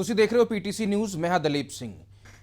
ਤੁਸੀਂ ਦੇਖ ਰਹੇ ਹੋ ਪੀਟੀਸੀ ਨਿਊਜ਼, ਮੈਂ ਹਾਂ ਦਲੀਪ ਸਿੰਘ।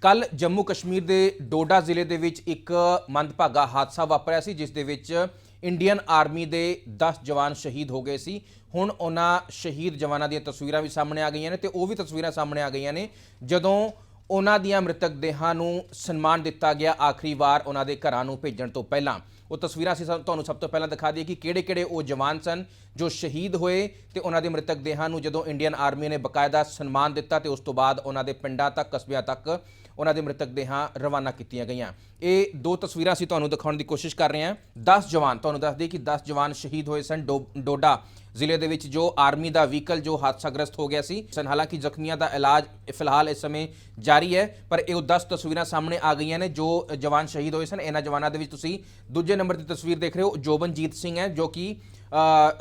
ਕੱਲ ਜੰਮੂ ਕਸ਼ਮੀਰ ਦੇ ਡੋਡਾ ਜ਼ਿਲ੍ਹੇ ਦੇ ਵਿੱਚ ਇੱਕ ਮੰਦਭਾਗਾ ਹਾਦਸਾ ਵਾਪਰਿਆ ਸੀ, ਜਿਸ ਦੇ ਵਿੱਚ ਇੰਡੀਅਨ ਆਰਮੀ ਦੇ 10 ਜਵਾਨ ਸ਼ਹੀਦ ਹੋ ਗਏ ਸੀ। ਹੁਣ ਉਹਨਾਂ ਸ਼ਹੀਦ ਜਵਾਨਾਂ ਦੀਆਂ ਤਸਵੀਰਾਂ ਵੀ ਸਾਹਮਣੇ ਆ ਗਈਆਂ ਨੇ ਤੇ ਉਹ ਵੀ ਤਸਵੀਰਾਂ ਸਾਹਮਣੇ ਆ ਗਈਆਂ ਨੇ। ਜਦੋਂ ਉਹਨਾਂ ਦੀਆਂ ਮ੍ਰਿਤਕ ਦੇਹਾਂ ਨੂੰ ਸਨਮਾਨ ਦਿੱਤਾ ਗਿਆ, ਆਖਰੀ ਵਾਰ ਉਹਨਾਂ ਦੇ ਘਰਾਂ ਨੂੰ ਭੇਜਣ ਤੋਂ ਪਹਿਲਾਂ। ਉਹ ਤਸਵੀਰਾਂ ਅਸੀਂ ਸਭ- ਤੁਹਾਨੂੰ ਸਭ ਤੋਂ ਪਹਿਲਾਂ ਦਿਖਾ ਦਈਏ ਕਿ ਕਿਹੜੇ-ਕਿਹੜੇ ਉਹ ਜਵਾਨ ਸਨ ਜੋ ਸ਼ਹੀਦ ਹੋਏ ਤੇ ਉਹਨਾਂ ਦੇ ਮ੍ਰਿਤਕ ਦੇਹਾਂ ਨੂੰ ਜਦੋਂ ਇੰਡੀਅਨ ਆਰਮੀ ਨੇ ਬਕਾਇਦਾ ਸਨਮਾਨ ਦਿੱਤਾ ਤੇ ਉਸ ਤੋਂ ਬਾਅਦ ਉਹਨਾਂ ਦੇ ਪਿੰਡਾਂ ਤੱਕ, ਕਸਬਿਆਂ ਤੱਕ ਉਹਨਾਂ ਦੇ ਮ੍ਰਿਤਕ ਦੇਹਾਂ ਰਵਾਨਾ ਕੀਤੀਆਂ ਗਈਆਂ। ਇਹ ਦੋ ਤਸਵੀਰਾਂ ਅਸੀਂ ਤੁਹਾਨੂੰ ਦਿਖਾਉਣ ਦੀ ਕੋਸ਼ਿਸ਼ ਕਰ ਰਹੇ ਹਾਂ। 10 ਜਵਾਨ, ਤੁਹਾਨੂੰ ਦੱਸ ਦਈਏ ਕਿ 10 ਜਵਾਨ ਸ਼ਹੀਦ ਹੋਏ ਸਨ। ਡੋ- ਡੋਡਾ ਜ਼ਿਲ੍ਹੇ ਦੇ ਵਿੱਚ ਜੋ ਆਰਮੀ ਦਾ ਵਹੀਕਲ ਜੋ ਹਾਦਸਾਗ੍ਰਸਤ ਹੋ ਗਿਆ ਸੀ, ਸਨ, ਹਾਲਾਂਕਿ ਜ਼ਖਮੀਆਂ ਦਾ ਇਲਾਜ ਫਿਲਹਾਲ ਇਸ ਸਮੇਂ ਜਾਰੀ ਹੈ, ਪਰ ਇਹ ਉਹ 10 ਤਸਵੀਰਾਂ ਸਾਹਮਣੇ ਆ ਗਈਆਂ ਨੇ ਜੋ ਜਵਾਨ ਸ਼ਹੀਦ ਹੋਏ ਸਨ। ਇਹਨਾਂ ਜਵਾਨਾਂ ਦੇ ਵਿੱਚ ਤੁਸੀਂ ਦੂਜੇ ਨੰਬਰ ਦੀ ਤਸਵੀਰ ਦੇਖ ਰਹੇ ਹੋ, ਜੋਬਨਜੀਤ ਸਿੰਘ ਹੈ, ਜੋ ਕਿ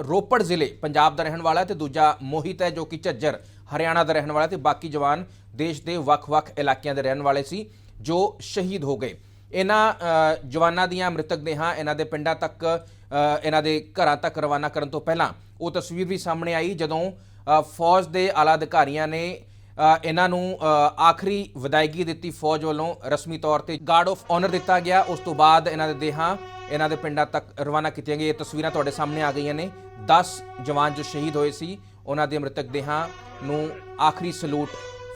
ਰੋਪੜ ਜ਼ਿਲ੍ਹੇ ਪੰਜਾਬ ਦਾ ਰਹਿਣ ਵਾਲਾ ਹੈ ਤੇ ਦੂਜਾ ਮੋਹਿਤ ਹੈ ਜੋ ਕਿ ਝੱਜਰ ਹਰਿਆਣਾ ਦਾ ਰਹਿਣ ਵਾਲਾ ਹੈ ਤੇ ਬਾਕੀ ਜਵਾਨ ਦੇਸ਼ ਦੇ ਵੱਖ-ਵੱਖ ਇਲਾਕਿਆਂ ਦੇ ਰਹਿਣ ਵਾਲੇ ਸੀ, ਜੋ ਸ਼ਹੀਦ ਹੋ ਗਏ। ਇਹਨਾਂ ਜਵਾਨਾਂ ਦੀਆਂ ਮ੍ਰਿਤਕ ਦੇਹਾਂ ਇਹਨਾਂ ਦੇ ਪਿੰਡਾਂ ਤੱਕ ਇਹਨਾਂ ਦੇ ਘਰਾਂ ਤੱਕ ਰਵਾਨਾ ਕਰਨ ਤੋਂ ਪਹਿਲਾਂ ਉਹ ਤਸਵੀਰ ਵੀ ਸਾਹਮਣੇ ਆਈ ਜਦੋਂ ਫੌਜ ਦੇ ਆਲਾ ਅਧਿਕਾਰੀਆਂ ਨੇ ਇਹਨਾਂ ਨੂੰ ਆਖਰੀ ਵਿਦਾਇਗੀ ਦਿੱਤੀ ਫੌਜ ਵੱਲੋਂ ਰਸਮੀ ਤੌਰ ਤੇ। ਗਾਰਡ ਆਫ ਆਨਰ ਦਿੱਤਾ ਗਿਆ, ਉਸ ਤੋਂ ਬਾਅਦ ਇਹਨਾਂ ਦੇ ਦੇਹਾਂ ਇਹਨਾਂ ਦੇ ਪਿੰਡਾਂ ਤੱਕ ਰਵਾਨਾ ਕੀਤੀਆਂ ਗਈਆਂ। ਇਹ ਤਸਵੀਰਾਂ ਤੁਹਾਡੇ ਸਾਹਮਣੇ ਆ ਗਈਆਂ ਨੇ। 10 ਜਵਾਨ ਜੋ ਸ਼ਹੀਦ ਹੋਏ ਸੀ, ਉਹਨਾਂ ਦੇ ਮ੍ਰਿਤਕ ਦੇਹਾਂ ਨੂੰ ਆਖਰੀ ਸਲੂਟ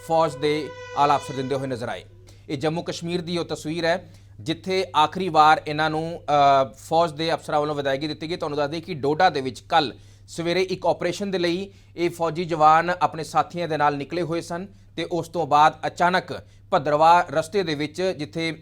ਫੌਜ ਦੇ ਆਲਾ ਅਫਸਰ ਦਿੰਦੇ ਹੋਏ ਨਜ਼ਰ ਆਏ। ਇਹ ਜੰਮੂ ਕਸ਼ਮੀਰ ਦੀ ਉਹ ਤਸਵੀਰ ਹੈ। ਜਿੱਥੇ ਆਖਰੀ ਵਾਰ ਇਹਨਾਂ ਨੂੰ ਫੌਜ ਦੇ ਅਫਸਰਾਂ ਵੱਲੋਂ ਵਿਦਾਇਗੀ ਦਿੱਤੀ ਗਈ। ਤੁਹਾਨੂੰ ਦੱਸ ਦਈਏ ਕਿ ਡੋਡਾ ਦੇ ਵਿੱਚ ਕੱਲ ਸਵੇਰੇ ਇੱਕ ਆਪਰੇਸ਼ਨ ਦੇ ਲਈ ਇਹ ਫੌਜੀ ਜਵਾਨ ਆਪਣੇ ਸਾਥੀਆਂ ਦੇ ਨਾਲ ਨਿਕਲੇ ਹੋਏ ਸਨ ਤੇ ਉਸ ਤੋਂ ਬਾਅਦ ਅਚਾਨਕ ਭੱਦਰਵਾ ਰਸਤੇ ਦੇ ਵਿੱਚ ਜਿੱਥੇ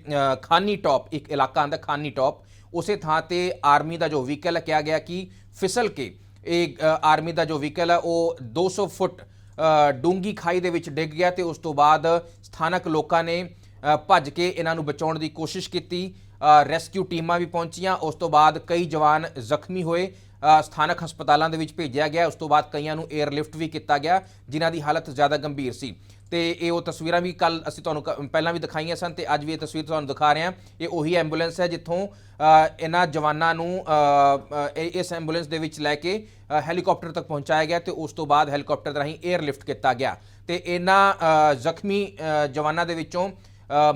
ਖਾਨੀ ਟੌਪ ਇੱਕ ਇਲਾਕਾ ਆਂਦਾ ਖਾਨੀ ਟੌਪ ਉਸੇ ਥਾਂ ਤੇ ਆਰਮੀ ਦਾ ਜੋ ਵਹੀਕਲ ਹੈ ਕਿਹਾ ਗਿਆ ਕਿ ਫਿਸਲ ਕੇ ਇਹ ਆਰਮੀ ਦਾ ਜੋ ਵਹੀਕਲ ਹੈ ਉਹ 200 ਫੁੱਟ ਅ, ਡੂੰਗੀ ਖਾਈ ਦੇ ਵਿੱਚ ਡਿੱਗ ਗਿਆ ਤੇ ਉਸ ਤੋਂ ਬਾਅਦ ਸਥਾਨਕ ਲੋਕਾਂ ਨੇ ਭੱਜ ਕੇ ਇਹਨਾਂ ਨੂੰ ਬਚਾਉਣ ਦੀ ਕੋਸ਼ਿਸ਼ ਕੀਤੀ। ਰੈਸਕਿਊ ਟੀਮਾਂ ਵੀ ਪਹੁੰਚੀਆਂ। ਉਸ ਤੋਂ ਬਾਅਦ ਕਈ ਜਵਾਨ ਜ਼ਖਮੀ ਹੋਏ। ਸਥਾਨਕ ਹਸਪਤਾਲਾਂ ਦੇ ਵਿੱਚ ਭੇਜਿਆ ਗਿਆ। ਉਸ ਤੋਂ ਬਾਅਦ ਕਈਆਂ ਨੂੰ 에ਅਰਲਿਫਟ ਵੀ ਕੀਤਾ ਗਿਆ ਜਿਨ੍ਹਾਂ ਦੀ ਹਾਲਤ ਜ਼ਿਆਦਾ ਗੰਭੀਰ ਸੀ। ਤੇ ਇਹ ਉਹ ਤਸਵੀਰਾਂ ਵੀ ਕੱਲ ਅਸੀਂ ਤੁਹਾਨੂੰ ਕ- ਪਹਿਲਾਂ ਵੀ ਦਿਖਾਈਆਂ ਸਨ ਤੇ ਅੱਜ ਵੀ ਇਹ ਤਸਵੀਰ ਤੁਹਾਨੂੰ ਦਿਖਾ ਰਹੇ ਹਾਂ। ਇਹ ਉਹੀ ਐਂਬੂਲੈਂਸ ਹੈ ਜਿੱਥੋਂ ਇਹਨਾਂ ਜਵਾਨਾਂ ਨੂੰ ਇਸ ਐਂਬੂਲੈਂਸ ਦੇ ਵਿੱਚ ਲੈ ਕੇ ਅ, ਹੈਲੀਕਾਪਟਰ ਤੱਕ ਪਹੁੰਚਾਇਆ ਗਿਆ ਤੇ ਉਸ ਤੋਂ ਬਾਅਦ ਹੈਲੀਕਾਪਟਰ ਦੇ ਰਾਹੀਂ 에ਅਰਲਿਫਟ ਕੀਤਾ ਗਿਆ। ਤੇ ਇਹਨਾਂ ਜ਼ਖਮੀ ਜਵਾਨਾਂ ਦੇ ਵਿੱਚੋਂ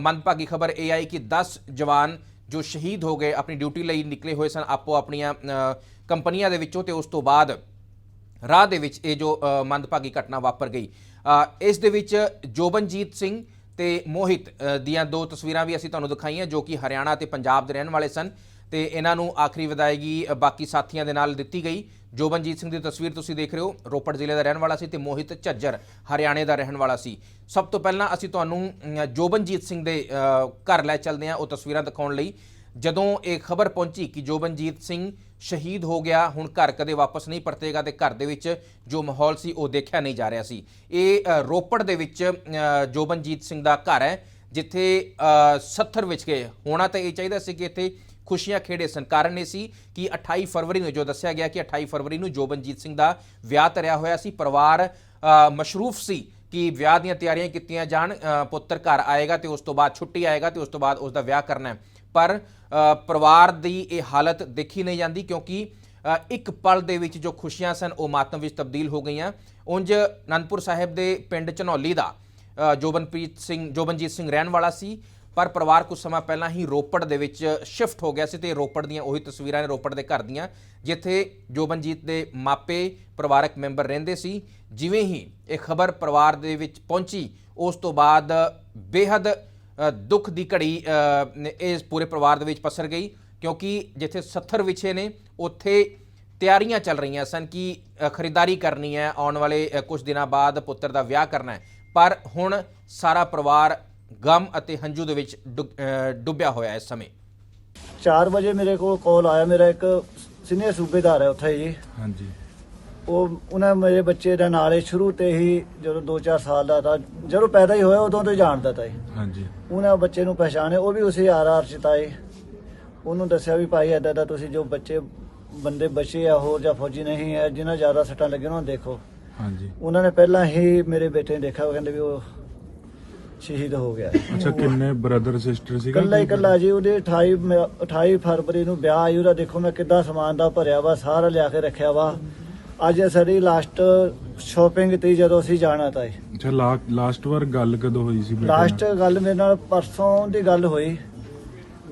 ਮੰਦਭਾਗੀ ਖਬਰ ਇਹ ਆਈ ਕਿ 10 ਜਵਾਨ ਜੋ ਸ਼ਹੀਦ ਹੋ ਗਏ ਆਪਣੀ ਡਿਊਟੀ ਲਈ ਨਿਕਲੇ ਹੋਏ ਸਨ, ਆਪੋ ਆਪਣੀਆਂ ਕੰਪਨੀਆਂ ਦੇ ਵਿੱਚੋਂ ਤੇ ਉਸ ਤੋਂ ਬਾਅਦ ਰਾਹ ਦੇ ਵਿੱਚ ਇਹ ਜੋ ਮੰਦਭਾਗੀ ਘਟਨਾ ਵਾਪਰ ਗਈ। ਇਸ ਦੇ ਵਿੱਚ ਜੋਬਨਜੀਤ ਸਿੰਘ ਤੇ ਮੋਹਿਤ ਦੀਆਂ ਦੋ ਤਸਵੀਰਾਂ ਵੀ ਅਸੀਂ ਤੁਹਾਨੂੰ ਦਿਖਾਈਆਂ ਜੋ ਕਿ ਹਰਿਆਣਾ ਤੇ ਪੰਜਾਬ ਦੇ ਰਹਿਣ ਵਾਲੇ ਸਨ। ਤੇ ਇਹਨਾਂ ਨੂੰ ਆਖਰੀ ਵਿਦਾਇਗੀ ਬਾਕੀ ਸਾਥੀਆਂ ਦੇ ਨਾਲ ਦਿੱਤੀ ਗਈ। ਜੋਬਨਜੀਤ ਸਿੰਘ ਦੀ ਤਸਵੀਰ ਤੁਸੀਂ ਦੇਖ ਰਹੇ ਹੋ। ਰੋਪੜ ਜ਼ਿਲ੍ਹੇ ਦਾ ਰਹਿਣ ਵਾਲਾ ਸੀ ਤੇ ਮੋਹਿਤ ਝੱਜਰ ਹਰਿਆਣੇ ਦਾ ਰਹਿਣ ਵਾਲਾ ਸੀ। ਸਭ ਤੋਂ ਪਹਿਲਾਂ ਅਸੀਂ ਤੁਹਾਨੂੰ ਜੋਬਨਜੀਤ ਸਿੰਘ ਦੇ ਘਰ ਲੈ ਚੱਲਦੇ ਹਾਂ ਉਹ ਤਸਵੀਰਾਂ ਦਿਖਾਉਣ ਲਈ। ਜਦੋਂ ਇਹ ਖਬਰ ਪਹੁੰਚੀ ਕਿ ਜੋਬਨਜੀਤ ਸਿੰਘ ਸ਼ਹੀਦ ਹੋ ਗਿਆ ਹੁਣ ਘਰ ਕਦੇ ਵਾਪਸ ਨਹੀਂ ਪਰਤੇਗਾ ਤੇ ਘਰ ਦੇ ਵਿੱਚ ਜੋ ਮਾਹੌਲ ਸੀ ਉਹ ਦੇਖਿਆ ਨਹੀਂ ਜਾ ਰਿਹਾ ਸੀ। ਇਹ ਰੋਪੜ ਦੇ ਵਿੱਚ ਜੋਬਨਜੀਤ ਸਿੰਘ ਦਾ ਘਰ ਹੈ ਜਿੱਥੇ ਅ, 70 ਵਿੱਚ ਗਏ। ਹੋਣਾ ਤਾਂ ਇਹ ਚਾਹੀਦਾ ਸੀ ਕਿ ਇੱਥੇ ਖੁਸ਼ੀਆਂ ਖੇੜੇ ਸਨ। ਕਾਰਨ ਇਹ ਸੀ ਕਿ 28 ਫਰਵਰੀ ਨੂੰ ਜੋ ਦੱਸਿਆ ਗਿਆ ਕਿ 28 ਫਰਵਰੀ ਨੂੰ ਜੋਬਨਜੀਤ ਸਿੰਘ ਦਾ ਵਿਆਹ ਧਰਿਆ ਹੋਇਆ ਸੀ। ਪਰਿਵਾਰ ਮਸ਼ਰੂਫ ਸੀ ਕਿ ਵਿਆਹ ਦੀਆਂ ਤਿਆਰੀਆਂ ਕੀਤੀਆਂ ਜਾਣ ਪੁੱਤਰ ਘਰ ਆਏਗਾ ਤੇ ਉਸ ਤੋਂ ਬਾਅਦ ਛੁੱਟੀ ਆਏਗਾ ਤੇ ਉਸ ਤੋਂ ਬਾਅਦ ਉਸ ਦਾ ਵਿਆਹ ਕਰਨਾ ਪਰ ਪਰਿਵਾਰ ਦੀ ਇਹ ਹਾਲਤ ਦੇਖੀ ਨਹੀਂ ਜਾਂਦੀ ਕਿਉਂਕਿ ਇੱਕ ਪਲ ਦੇ ਵਿੱਚ ਜੋ ਖੁਸ਼ੀਆਂ ਸਨ ਉਹ ਮਾਤਮ ਵਿੱਚ ਤਬਦੀਲ ਹੋ ਗਈਆਂ। ਉਂਝ ਅਨੰਦਪੁਰ ਸਾਹਿਬ ਦੇ ਪਿੰਡ ਚਨੌਲੀ ਦਾ ਜੋਬਨਪ੍ਰੀਤ ਸਿੰਘ, ਜੋਬਨਜੀਤ ਸਿੰਘ ਰਹਿਣ ਵਾਲਾ ਸੀ। ਪਰ ਪਰਿਵਾਰ ਕੁਝ ਸਮਾਂ ਪਹਿਲਾਂ ਹੀ ਰੋਪੜ ਦੇ ਵਿੱਚ ਸ਼ਿਫਟ ਹੋ ਗਿਆ ਸੀ ਤੇ ਰੋਪੜ ਦੀਆਂ ਉਹੀ ਤਸਵੀਰਾਂ ਨੇ ਰੋਪੜ ਦੇ ਘਰ ਦੀਆਂ, ਜਿੱਥੇ ਜੋਬਨਜੀਤ ਦੇ ਮਾਪੇ ਪਰਿਵਾਰਕ ਮੈਂਬਰ ਰਹਿੰਦੇ ਸੀ। ਜਿਵੇਂ ਹੀ ਇਹ ਖਬਰ ਪਰਿਵਾਰ ਦੇ ਵਿੱਚ ਪਹੁੰਚੀ, ਉਸ ਤੋਂ ਬਾਅਦ ਬੇਹੱਦ ਦੁੱਖ ਦੀ ਘੜੀ ਇਸ ਪੂਰੇ ਪਰਿਵਾਰ ਦੇ ਵਿੱਚ ਪਸਰ ਗਈ, ਕਿਉਂਕਿ ਜਿੱਥੇ 70 ਵਿਛੇ ਨੇ, ਉੱਥੇ ਤਿਆਰੀਆਂ ਚੱਲ ਰਹੀਆਂ ਸਨ ਕਿ ਖਰੀਦਦਾਰੀ ਕਰਨੀ ਹੈ, ਆਉਣ ਵਾਲੇ ਕੁਝ ਦਿਨਾਂ ਬਾਅਦ ਪੁੱਤਰ ਦਾ ਵਿਆਹ ਕਰਨਾ ਹੈ। ਪਰ ਹੁਣ ਸਾਰਾ ਪਰਿਵਾਰ ਗਮ ਅਤੇ ਹੰਝੂ ਦੇ ਵਿੱਚ ਡੁੱਬਿਆ ਹੋਇਆ ਹੈ ਇਸ ਸਮੇਂ। 4 ਵਜੇ ਮੇਰੇ ਕੋਲ ਕਾਲ ਆਇਆ। ਮੇਰਾ ਇੱਕ ਸੀਨੀਅਰ ਸੂਬੇਦਾਰ ਹੈ ਉੱਥੇ ਜੀ। ਹਾਂਜੀ। ਉਹ ਉਹਨਾਂ ਮੇਰੇ ਬੱਚੇ ਦਾ ਨਾਲੇ ਸ਼ੁਰੂ ਤੇ ਹੀ ਜਦੋਂ 2-4 ਸਾਲ ਦਾ ਤਾਂ ਜਦੋਂ ਪੈਦਾ ਹੀ ਹੋਇਆ ਉਦੋਂ ਤੋਂ ਜਾਣਦਾ ਤਾ ਹਾਂਜੀ। ਉਹਨਾਂ ਬੱਚੇ ਨੂੰ ਪਛਾਣਿਆ। ਉਹ ਵੀ ਉਸੇ ਆਰ-ਆਰ ਚ ਤਾਏ ਉਹਨੂੰ ਦੱਸਿਆ ਵੀ ਭਾਈ ਏਦਾਂ ਦਾ ਤੁਸੀਂ ਜੋ ਬੱਚੇ ਬੰਦੇ ਬਚੇ ਆ ਹੋਰ ਜਾਂ ਫੌਜੀ ਨਹੀਂ ਹੈ ਜਿਨ੍ਹਾਂ ਜ਼ਿਆਦਾ ਸੱਟਾਂ ਲੱਗੀਆਂ ਉਹਨਾਂ ਨੂੰ ਦੇਖੋ। ਹਾਂਜੀ। ਉਹਨਾਂ ਨੇ ਪਹਿਲਾਂ ਹੀ ਮੇਰੇ ਬੇਟੇ ਨੇ ਦੇਖਿਆ। ਉਹ ਕਹਿੰਦੇ ਵੀ ਉਹ ਸ਼ਹੀਦ ਹੋ ਗਿਆ। ਅੱਛਾ ਕਿੰਨੇ ਬ੍ਰਦਰ ਸਿਸਟਰ ਸੀਗਾ? ਕੱਲਾ ਹੀ ਕੱਲਾ ਜੀ ਉਹਦੇ 28 ਮ- 28 ਫਰਵਰੀ ਨੂੰ ਵਿਆਹ ਆਈ ਉਹਦਾ ਦੇਖੋ ਮੈਂ ਕਿੱਦਾਂ ਸਮਾਨ ਦਾ ਭਰਿਆ ਵਾ ਸਾਰਾ ਲਿਆ ਕੇ ਰੱਖਿਆ ਵਾ। ਅੱਜ ਸਾਡੀ ਲਾਸਟ ਸ਼ਾਪਿੰਗ ਤੇ ਜਦੋਂ ਅਸੀਂ ਜਾਣਾ ਤਾਂ ਅੱਛਾ ਲਾਸਟ ਵਾਰ ਗੱਲ ਕਦੋਂ ਹੋਈ ਸੀ ਬੇਟੇ ਨਾਲ? ਲਾਸਟ ਗੱਲ ਮੇਰੇ ਨਾਲ ਪਰਸੋਂ ਦੀ ਗੱਲ ਹੋਈ।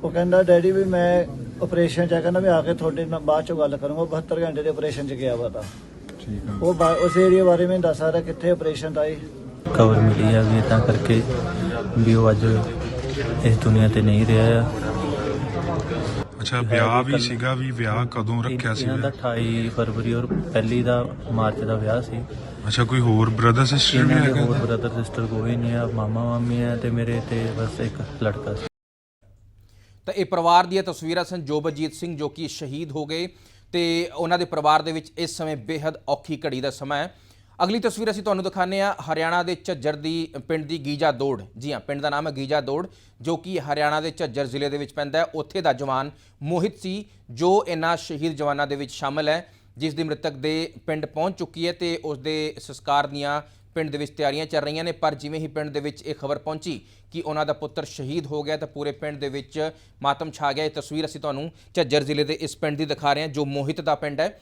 ਉਹ ਕਹਿੰਦਾ ਡੈਡੀ ਵੀ ਮੈਂ ਆਪਰੇਸ਼ਨ ਚ ਆ ਕਹਿੰਦਾ ਵੀ ਆ ਕੇ ਤੁਹਾਡੇ ਨਾਲ ਬਾਅਦ ਚੋਂ ਗੱਲ ਕਰੂੰਗਾ 72 ਘੰਟੇ ਦੇ ਆਪਰੇਸ਼ਨ ਚ ਗਿਆ ਵਾ ਤਾਂ। ਠੀਕ ਆ। ਉਹ ਬਾ- ਉਸ ਏਰੀਆ ਬਾਰੇ ਮੈਨੂੰ ਦੱਸ ਕਿੱਥੇ ਆਪਰੇਸ਼ਨ ਦਾ ਏ ਖਬਰ ਮਿਲੀ ਹੈ ਵੀ ਇਦਾਂ ਕਰਕੇ ਵੀ ਉਹ ਅੱਜ ਇਸ ਦੁਨੀਆ ਤੇ ਨਹੀਂ ਰਿਹਾ ਆ। ਅੱਛਾ ਵਿਆਹ ਵੀ ਸੀਗਾ ਵੀ ਵਿਆਹ ਕਦੋਂ ਰੱਖਿਆ ਸੀ ਇਹਨਾਂ ਦਾ 28 ਫਰਵਰੀ ਔਰ ਪਹਿਲੀ ਦਾ ਮਾਰਚ ਦਾ ਵਿਆਹ ਸੀ। ਅੱਛਾ ਕੋਈ ਹੋਰ ਬ੍ਰਦਰ ਸਿਸਟਰ ਵੀ ਇਹਨਾਂ ਦੇ ਹੈਗਾ ਹੋਰ ਬ੍ਰਦਰ ਸਿਸਟਰ ਕੋਈ ਨਹੀਂ ਆ ਮਾਮਾ ਮਾਮੀ ਆ ਤੇ ਮੇਰੇ ਤੇ ਬਸ ਇੱਕ ਲੜਕਾ ਸੀ। ਤਾਂ ਇਹ ਪਰਿਵਾਰ ਦੀਆਂ ਤਸਵੀਰਾਂ ਸਨ ਜੋ ਬਜੀਤ ਸਿੰਘ ਜੋ ਕਿ ਸ਼ਹੀਦ ਹੋ ਗਏ ਤੇ ਉਹਨਾਂ ਦੇ ਪਰਿਵਾਰ ਦੇ ਵਿੱਚ ਇਸ ਸਮੇਂ ਬੇहद ਔਖੀ ਘੜੀ ਦਾ ਸਮਾਂ ਹੈ। ਅਗਲੀ ਤਸਵੀਰ ਅਸੀਂ ਤੁਹਾਨੂੰ ਦਿਖਾਉਂਦੇ ਹਾਂ ਹਰਿਆਣਾ ਦੇ ਝੱਜਰ ਦੀ ਪਿੰਡ ਦੀ ਗੀਜਾ ਦੌੜ। ਜੀ ਹਾਂ, ਪਿੰਡ ਦਾ ਨਾਮ ਹੈ ਗੀਜਾ ਦੌੜ, ਜੋ ਕਿ ਹਰਿਆਣਾ ਦੇ ਝੱਜਰ ਜ਼ਿਲ੍ਹੇ ਦੇ ਵਿੱਚ ਪੈਂਦਾ ਹੈ। ਉੱਥੇ ਦਾ ਜਵਾਨ ਮੋਹਿਤ ਸੀ, ਜੋ ਇਹਨਾਂ ਸ਼ਹੀਦ ਜਵਾਨਾਂ ਦੇ ਵਿੱਚ ਸ਼ਾਮਲ ਹੈ, ਜਿਸ ਦੀ ਮ੍ਰਿਤਕ ਦੇ ਪਿੰਡ ਪਹੁੰਚ ਚੁੱਕੀ ਹੈ ਤੇ ਉਸ ਦੇ ਸੰਸਕਾਰ ਦੀਆਂ ਪਿੰਡ ਦੇ ਵਿੱਚ ਤਿਆਰੀਆਂ ਚੱਲ ਰਹੀਆਂ ਨੇ। ਪਰ ਜਿਵੇਂ ਹੀ ਪਿੰਡ ਦੇ ਵਿੱਚ ਇਹ ਖਬਰ ਪਹੁੰਚੀ ਕਿ ਉਹਨਾਂ ਦਾ ਪੁੱਤਰ ਸ਼ਹੀਦ ਹੋ ਗਿਆ, ਤਾਂ ਪੂਰੇ ਪਿੰਡ ਦੇ ਵਿੱਚ ਮਾਤਮ ਛਾ ਗਿਆ। ਇਹ ਤਸਵੀਰ ਅਸੀਂ ਤੁਹਾਨੂੰ ਝੱਜਰ ਜ਼ਿਲ੍ਹੇ ਦੇ ਇਸ ਪਿੰਡ ਦੀ ਦਿਖਾ ਰਹੇ ਹਾਂ, ਜੋ ਮੋਹਿਤ ਦਾ ਪਿੰਡ ਹੈ।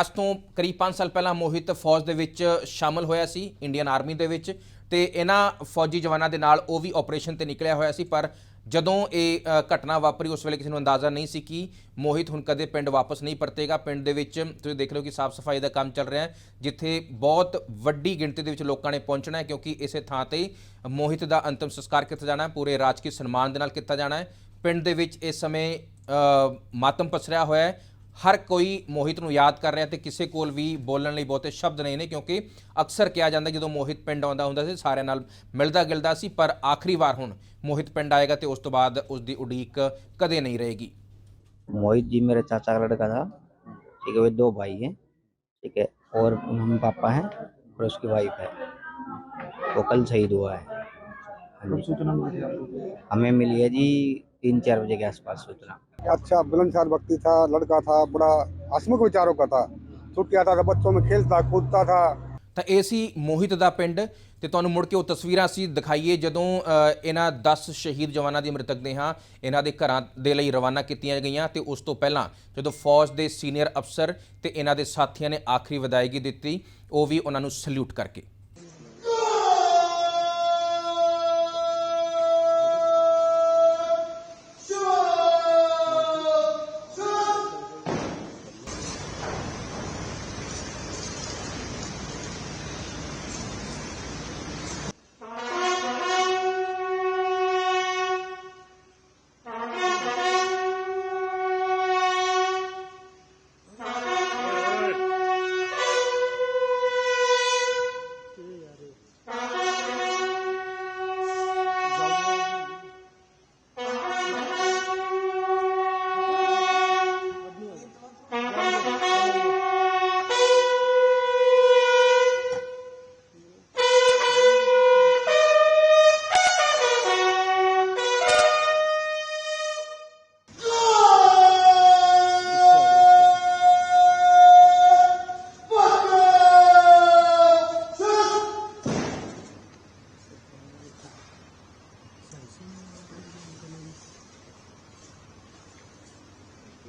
ਅੱਜ ਤੋਂ ਕਰੀਬ 5 ਸਾਲ ਪਹਿਲਾਂ ਮੋਹਿਤ ਫੌਜ ਦੇ ਵਿੱਚ ਸ਼ਾਮਲ ਹੋਇਆ ਸੀ, ਇੰਡੀਅਨ ਆਰਮੀ ਦੇ ਵਿੱਚ। ਤੇ ਇਹਨਾਂ ਫੌਜੀ ਜਵਾਨਾਂ ਦੇ ਨਾਲ ਉਹ ਵੀ ਆਪਰੇਸ਼ਨ ਤੇ ਨਿਕਲਿਆ ਹੋਇਆ ਸੀ, ਪਰ ਜਦੋਂ ਇਹ ਘਟਨਾ ਵਾਪਰੀ, ਉਸ ਵੇਲੇ ਕਿਸੇ ਨੂੰ ਅੰਦਾਜ਼ਾ ਨਹੀਂ ਸੀ ਕਿ ਮੋਹਿਤ ਹੁਣ ਕਦੇ ਪਿੰਡ ਵਾਪਸ ਨਹੀਂ ਪਰਤੇਗਾ। ਪਿੰਡ ਦੇ ਵਿੱਚ ਤੁਸੀਂ ਦੇਖ ਲਓ ਕਿ ਸਾਫ਼ ਸਫ਼ਾਈ ਦਾ ਕੰਮ ਚੱਲ ਰਿਹਾ ਹੈ, ਜਿੱਥੇ ਬਹੁਤ ਵੱਡੀ ਗਿਣਤੀ ਦੇ ਵਿੱਚ ਲੋਕਾਂ ਨੇ ਪਹੁੰਚਣਾ ਹੈ, ਕਿਉਂਕਿ ਇਸੇ ਥਾਂ ਤੇ ਮੋਹਿਤ ਦਾ ਅੰਤਮ ਸੰਸਕਾਰ ਕੀਤਾ ਜਾਣਾ ਹੈ, ਪੂਰੇ ਰਾਜਕੀ ਸਨਮਾਨ ਦੇ ਨਾਲ ਕੀਤਾ ਜਾਣਾ ਹੈ। ਪਿੰਡ ਦੇ ਵਿੱਚ ਇਸ ਸਮੇਂ ਮਾਤਮ ਪਸਰਿਆ ਹੋਇਆ ਹੈ ਹਰ ਕੋਈ ਮੋਹਿਤ ਨੂੰ ਯਾਦ ਕਰ ਰਿਹਾ ਤੇ ਕਿਸੇ ਕੋਲ ਵੀ ਬੋਲਣ ਲਈ ਬਹੁਤੇ ਸ਼ਬਦ ਨਹੀਂ ਨੇ ਕਿਉਂਕਿ ਅਕਸਰ ਕਿਹਾ ਜਾਂਦਾ ਜਦੋਂ ਮੋਹਿਤ ਪਿੰਡ ਆਉਂਦਾ ਹੁੰਦਾ ਸੀ ਸਾਰਿਆਂ ਨਾਲ ਮਿਲਦਾ ਗਿਲਦਾ ਸੀ ਪਰ ਆਖਰੀ ਵਾਰ ਹੁਣ ਮੋਹਿਤ ਪਿੰਡ ਆਏਗਾ ਤੇ ਉਸ ਤੋਂ ਬਾਅਦ ਉਸ ਦੀ ਉਡੀਕ ਕਦੇ ਨਹੀਂ ਰਹੇਗੀ मोहित जी मेरे चाचा का लड़का था ठीक है वे दो भाई हैं ठीक है और मम्मी पापा हैं और उसकी वाइफ है वो कल शहीद हुआ है हाँ जी हमें मिली है जी तीन चार बजे के आसपास सूचना अच्छा बुलंदशहर व्यक्ति था लड़का था बड़ा हसमुख विचारों का था छुट्टी आता था बच्चों में खेलता कूदता था ਤਾਂ ਇਹ ਸੀ ਮੋਹਿਤ ਦਾ ਪਿੰਡ ਤੇ ਤੁਹਾਨੂੰ ਮੁੜ ਕੇ ਉਹ ਤਸਵੀਰਾਂ ਅਸੀਂ ਦਿਖਾਈਏ ਜਦੋਂ ਅ, ਇਹਨਾਂ 10 ਸ਼ਹੀਦ ਜਵਾਨਾਂ ਦੀ ਮ੍ਰਿਤਕ ਦੇਹਾਂ ਇਹਨਾਂ ਦੇ ਘਰਾਂ ਦੇ ਲਈ ਰਵਾਨਾ ਕੀਤੀਆਂ ਗਈਆਂ ਤੇ ਉਸ ਤੋਂ ਪਹਿਲਾਂ ਜਦੋਂ ਫੌਜ ਦੇ ਸੀਨੀਅਰ ਅਫਸਰ ਤੇ ਇਹਨਾਂ ਦੇ ਸਾਥੀਆਂ ਨੇ ਆਖਰੀ ਵਿਦਾਇਗੀ ਦਿੱਤੀ ਉਹ ਵੀ ਉਹਨਾਂ ਨੂੰ ਸਲੂਟ ਕਰਕੇ